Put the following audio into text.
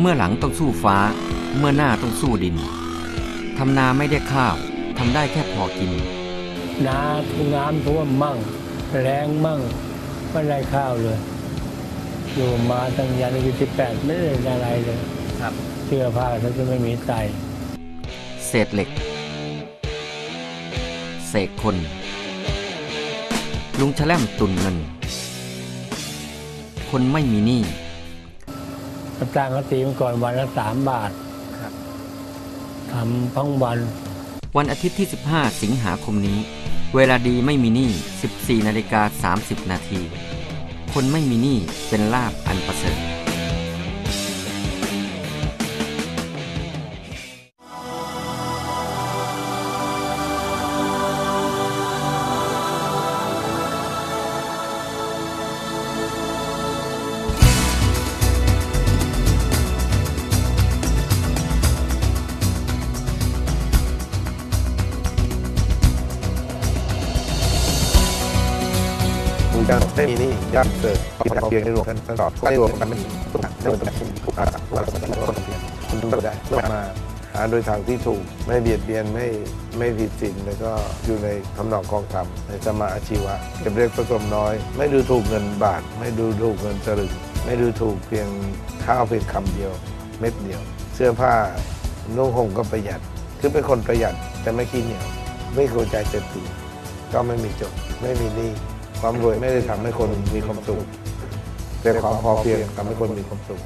เมื่อหลังต้องสู้ฟ้า เมื่อหน้าต้องสู้ดิน ทำนาไม่ได้ข้าวทำได้แค่พอกิน นาทุน้ำท่วมมั่ง แรงมั่งไม่ได้ข้าวเลยอยู่มาตั้งยันอายุที่แปดไม่ได้อะไรเลยครับเสื้อผ้าฉันจะไม่มีใส่เศษเหล็ก เศษคน ลุงแชล่มตุนเงิน คนไม่มีหนี้ น้ำตาลเขาตีมาก่อนวันละสามบาทครับทำทั้งวัน วันอาทิตย์ที่ 15 สิงหาคมนี้ เวลาดีไม่มีหนี้ 14นาฬิกา30 นาที คนไม่มีหนี้เป็นลาบอันประเสริฐ ปูการได้มีนี่ย่ำเกิดพอเพียงในรวมกันตลอดก็รวมกันไม่ทุกอย่างเรื่องต่างๆทุกอย่างว่าเราคนเพียงคุณต้องได้มาหาโดยทางที่ถูกไม่เบียดเบียนไม่ไม่ผิดศีลแล้วก็อยู่ในคำนองกองธรรมในสมาอาชีวะเก็บเล็กผสมน้อย ไม่ดูถูกเงินบาท ไม่ดูถูกเงินสลึงไม่ดูถูกเพียงข้าวเพียงคำเดียว เม็ดเดียว เสื้อผ้านุ่งห่มก็ประหยัด คือเป็นคนประหยัดแต่ไม่ขี้เหนียว ไม่กลัวใจเจ็บตีก็ไม่มีจนไม่มีหนี้ ความรวยไม่ได้ทำให้คนมีความสุขแต่ความพอเพียงทำให้คนมีความสุข